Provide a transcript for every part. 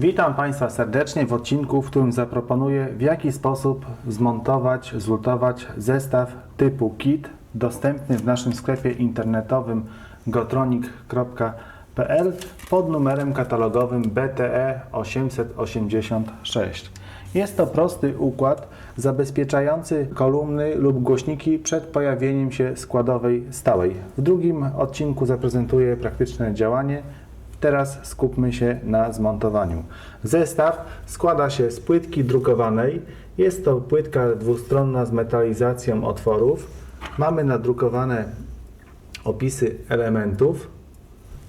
Witam Państwa serdecznie w odcinku, w którym zaproponuję w jaki sposób zmontować, zlutować zestaw typu kit dostępny w naszym sklepie internetowym gotronic.pl pod numerem katalogowym BTE 886. Jest to prosty układ zabezpieczający kolumny lub głośniki przed pojawieniem się składowej stałej. W drugim odcinku zaprezentuję praktyczne działanie. Teraz skupmy się na zmontowaniu. Zestaw składa się z płytki drukowanej. Jest to płytka dwustronna z metalizacją otworów. Mamy nadrukowane opisy elementów.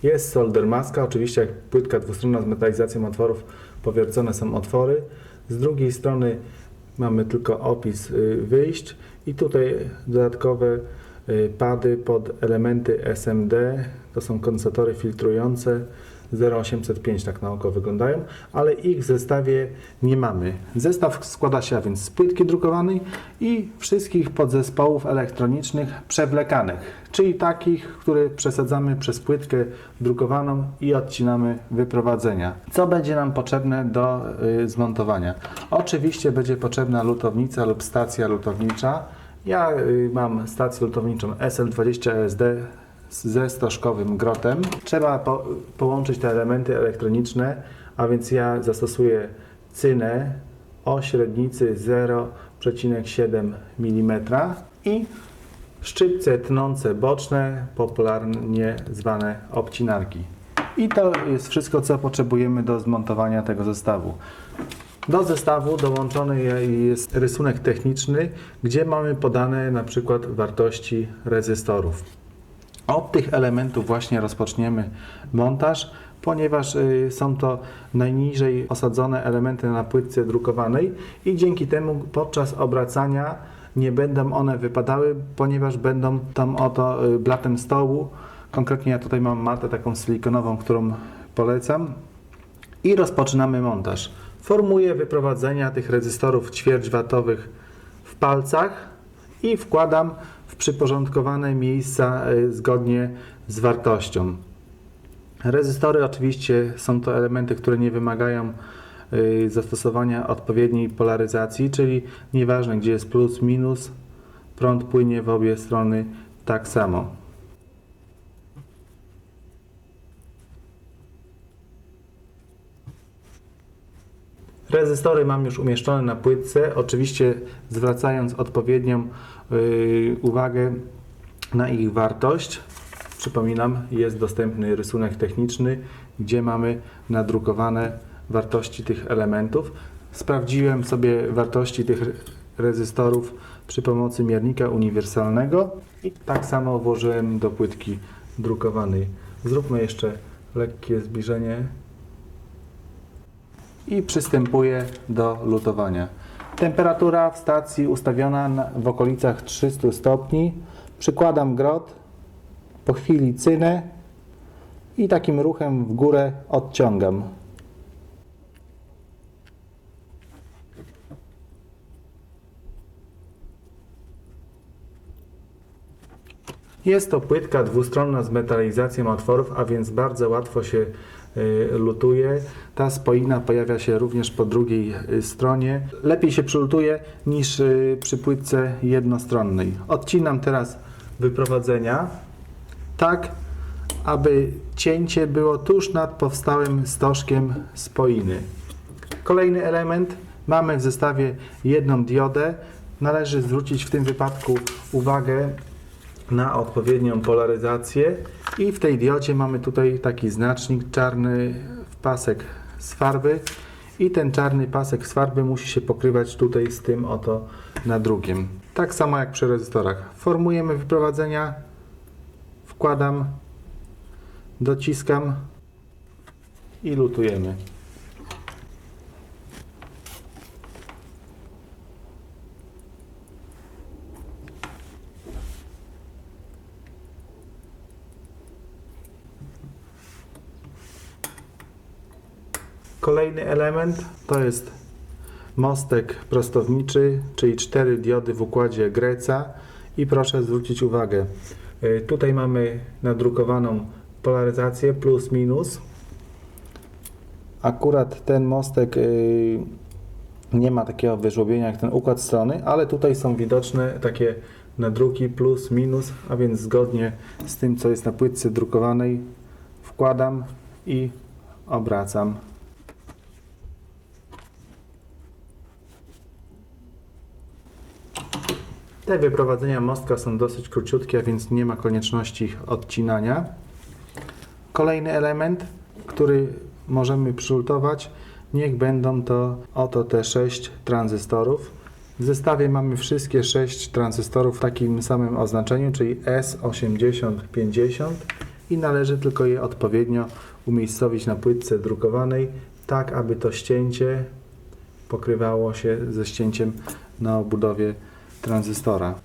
Jest solder maska, oczywiście jak płytka dwustronna z metalizacją otworów, powiercone są otwory. Z drugiej strony mamy tylko opis y, wyjść i tutaj dodatkowe pady pod elementy SMD, to są kondensatory filtrujące 0805 tak na oko wyglądają, ale ich w zestawie nie mamy. Zestaw składa się a więc z płytki drukowanej i wszystkich podzespołów elektronicznych przewlekanych, czyli takich, które przesadzamy przez płytkę drukowaną i odcinamy wyprowadzenia. Co będzie nam potrzebne do y, zmontowania? Oczywiście będzie potrzebna lutownica lub stacja lutownicza. Ja y, mam stację lutowniczą SL20SD ze stożkowym grotem. Trzeba po, połączyć te elementy elektroniczne, a więc ja zastosuję cynę o średnicy 0,7 mm i szczypce tnące boczne, popularnie zwane obcinarki. I to jest wszystko, co potrzebujemy do zmontowania tego zestawu. Do zestawu dołączony jest rysunek techniczny, gdzie mamy podane na przykład wartości rezystorów. Od tych elementów właśnie rozpoczniemy montaż, ponieważ y, są to najniżej osadzone elementy na płytce drukowanej i dzięki temu podczas obracania nie będą one wypadały, ponieważ będą tam oto y, blatem stołu. Konkretnie ja tutaj mam matę taką silikonową, którą polecam. I rozpoczynamy montaż. Formuję wyprowadzenia tych rezystorów ćwierćwatowych w palcach i wkładam w przyporządkowane miejsca y, zgodnie z wartością. Rezystory oczywiście są to elementy, które nie wymagają y, zastosowania odpowiedniej polaryzacji, czyli nieważne gdzie jest plus, minus, prąd płynie w obie strony tak samo. Rezystory mam już umieszczone na płytce, oczywiście zwracając odpowiednią yy, uwagę na ich wartość. Przypominam, jest dostępny rysunek techniczny, gdzie mamy nadrukowane wartości tych elementów. Sprawdziłem sobie wartości tych rezystorów przy pomocy miernika uniwersalnego i tak samo włożyłem do płytki drukowanej. Zróbmy jeszcze lekkie zbliżenie i przystępuję do lutowania. Temperatura w stacji ustawiona na- w okolicach 300 stopni. Przykładam grot, po chwili cynę i takim ruchem w górę odciągam. Jest to płytka dwustronna z metalizacją otworów, a więc bardzo łatwo się y, lutuje. Ta spoina pojawia się również po drugiej y, stronie. Lepiej się przylutuje niż y, przy płytce jednostronnej. Odcinam teraz wyprowadzenia tak, aby cięcie było tuż nad powstałym stożkiem spoiny. Kolejny element. Mamy w zestawie jedną diodę. Należy zwrócić w tym wypadku uwagę na odpowiednią polaryzację i w tej diodzie mamy tutaj taki znacznik czarny pasek z farby i ten czarny pasek z farby musi się pokrywać tutaj z tym oto nadrukiem. Tak samo jak przy rezystorach. Formujemy wyprowadzenia, wkładam, dociskam i lutujemy. Kolejny element to jest mostek prostowniczy, czyli cztery diody w układzie Greca i proszę zwrócić uwagę, y, tutaj mamy nadrukowaną polaryzację plus minus Akurat ten mostek y, nie ma takiego wyżłobienia jak ten układ strony, ale tutaj są widoczne takie nadruki plus, minus, a więc zgodnie z tym, co jest na płytce drukowanej, wkładam i obracam. Te wyprowadzenia mostka są dosyć króciutkie, więc nie ma konieczności ich odcinania. Kolejny element, który możemy przylutować, niech będą to oto te 6 tranzystorów. W zestawie mamy wszystkie 6 tranzystorów w takim samym oznaczeniu, czyli S8050 i należy tylko je odpowiednio umiejscowić na płytce drukowanej, tak aby to ścięcie pokrywało się ze ścięciem na obudowie tranzystora.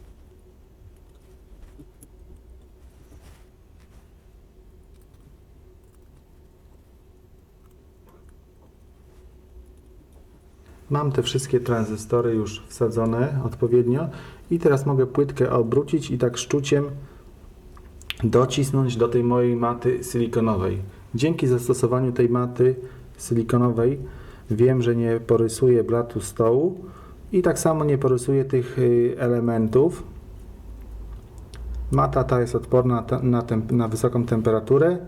Mam te wszystkie tranzystory już wsadzone odpowiednio i teraz mogę płytkę obrócić i tak szczuciem docisnąć do tej mojej maty silikonowej. Dzięki zastosowaniu tej maty silikonowej wiem, że nie porysuję blatu stołu i tak samo nie porysuję tych y, elementów. Mata ta jest odporna na, na wysoką temperaturę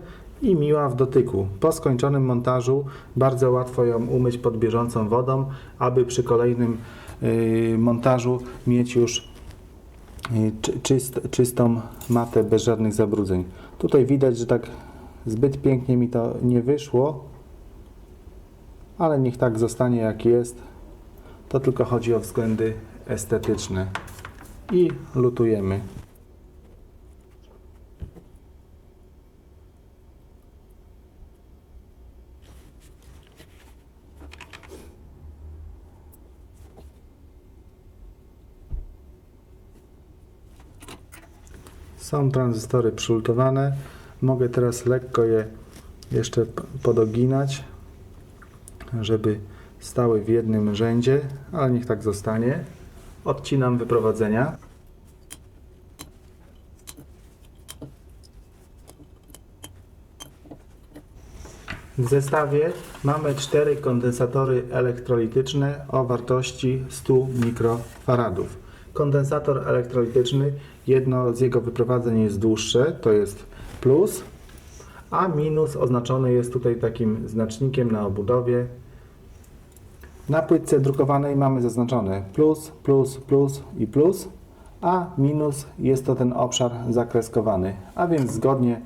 i miła w dotyku. Po skończonym montażu bardzo łatwo ją umyć pod bieżącą wodą, aby przy kolejnym y, montażu mieć już y, czy- czyst, czystą matę bez żadnych zabrudzeń. Tutaj widać, że tak zbyt pięknie mi to nie wyszło, ale niech tak zostanie jak jest. To tylko chodzi o względy estetyczne. I lutujemy. Są tranzystory przylutowane. Mogę teraz lekko je jeszcze podoginać, żeby stały w jednym rzędzie, ale niech tak zostanie. Odcinam wyprowadzenia. W zestawie mamy cztery kondensatory elektrolityczne o wartości 100 mikrofaradów. Kondensator elektrolityczny, jedno z jego wyprowadzeń jest dłuższe, to jest plus, a minus oznaczony jest tutaj takim znacznikiem na obudowie. Na płytce drukowanej mamy zaznaczone plus, plus, plus i plus, a minus jest to ten obszar zakreskowany. A więc zgodnie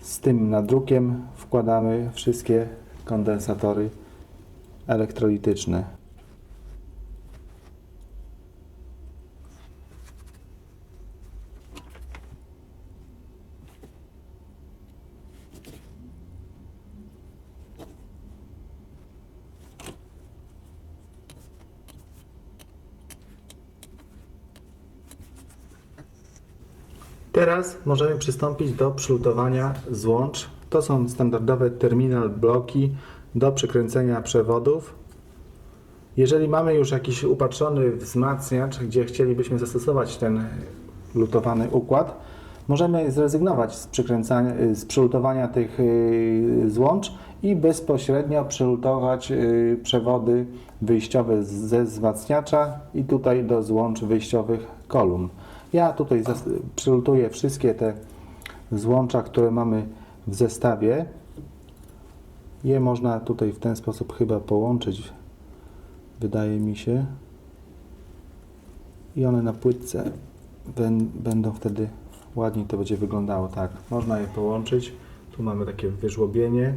z tym nadrukiem wkładamy wszystkie kondensatory elektrolityczne. Teraz możemy przystąpić do przylutowania złącz. To są standardowe terminal bloki do przykręcenia przewodów. Jeżeli mamy już jakiś upatrzony wzmacniacz, gdzie chcielibyśmy zastosować ten lutowany układ, możemy zrezygnować z, z przylutowania tych y, złącz i bezpośrednio przylutować y, przewody wyjściowe ze wzmacniacza i tutaj do złącz wyjściowych kolumn. Ja tutaj przylutuję wszystkie te złącza, które mamy w zestawie. Je można tutaj w ten sposób chyba połączyć, wydaje mi się. I one na płytce bę- będą wtedy ładniej to będzie wyglądało. Tak, można je połączyć. Tu mamy takie wyżłobienie.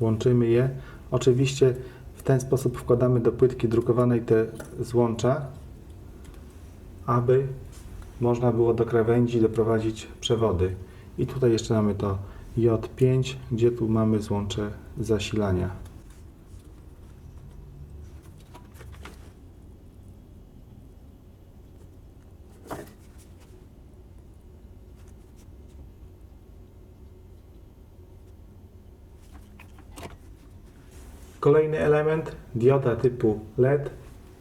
Łączymy je. Oczywiście w ten sposób wkładamy do płytki drukowanej te złącza, aby można było do krawędzi doprowadzić przewody. I tutaj jeszcze mamy to J5, gdzie tu mamy złącze zasilania. Kolejny element, dioda typu LED,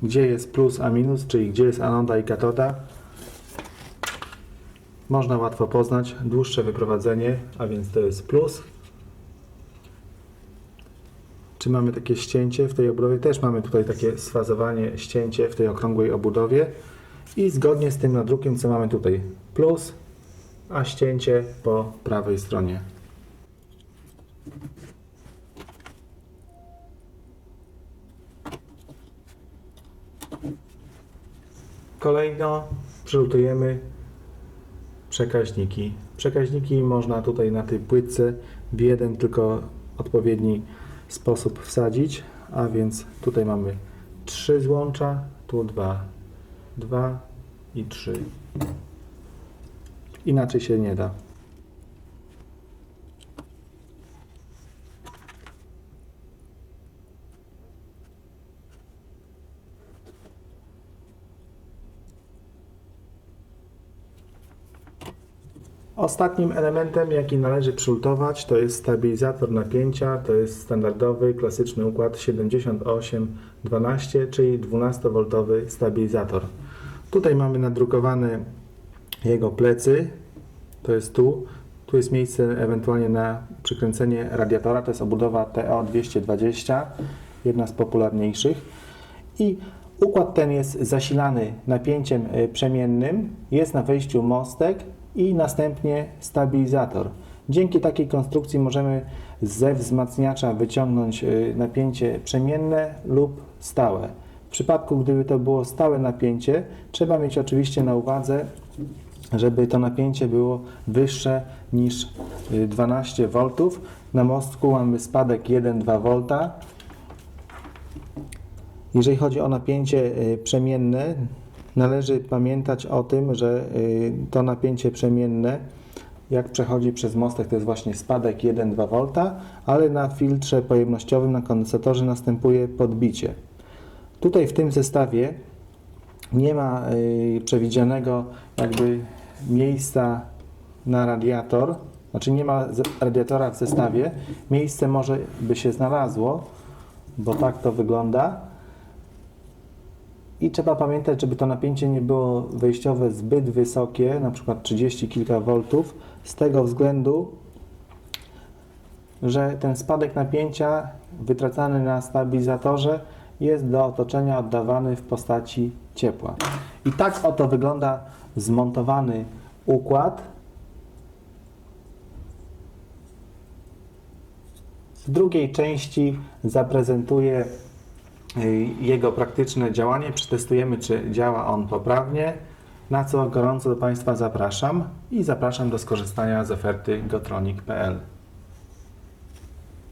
gdzie jest plus a minus, czyli gdzie jest anoda i katoda. Można łatwo poznać dłuższe wyprowadzenie, a więc to jest plus, czy mamy takie ścięcie w tej obudowie. Też mamy tutaj takie sfazowanie, ścięcie w tej okrągłej obudowie. I zgodnie z tym nadrukiem, co mamy tutaj plus, a ścięcie po prawej stronie. Kolejno przylutujemy przekaźniki. Przekaźniki można tutaj na tej płytce w jeden tylko odpowiedni sposób wsadzić, a więc tutaj mamy trzy złącza, tu dwa, dwa i trzy. Inaczej się nie da. Ostatnim elementem, jaki należy przylutować, to jest stabilizator napięcia. To jest standardowy, klasyczny układ 7812, czyli 12V stabilizator. Tutaj mamy nadrukowane jego plecy. To jest tu. Tu jest miejsce ewentualnie na przykręcenie radiatora. To jest obudowa TO220, jedna z popularniejszych. I układ ten jest zasilany napięciem y, przemiennym. Jest na wejściu mostek i następnie stabilizator. Dzięki takiej konstrukcji możemy ze wzmacniacza wyciągnąć y, napięcie przemienne lub stałe. W przypadku, gdyby to było stałe napięcie, trzeba mieć oczywiście na uwadze, żeby to napięcie było wyższe niż y, 12 V. Na mostku mamy spadek 1,2 V. Jeżeli chodzi o napięcie y, przemienne, należy pamiętać o tym, że y, to napięcie przemienne, jak przechodzi przez mostek, to jest właśnie spadek 1,2 V, ale na filtrze pojemnościowym, na kondensatorze następuje podbicie. Tutaj w tym zestawie nie ma y, przewidzianego jakby miejsca na radiator, znaczy nie ma radiatora w zestawie. Miejsce może by się znalazło, bo tak to wygląda. I trzeba pamiętać, żeby to napięcie nie było wejściowe zbyt wysokie, na przykład 30 kilka voltów, z tego względu, że ten spadek napięcia wytracany na stabilizatorze jest do otoczenia oddawany w postaci ciepła. I tak oto wygląda zmontowany układ. W drugiej części zaprezentuję jego praktyczne działanie. Przetestujemy, czy działa on poprawnie. Na co gorąco do Państwa zapraszam i zapraszam do skorzystania z oferty gotronic.pl.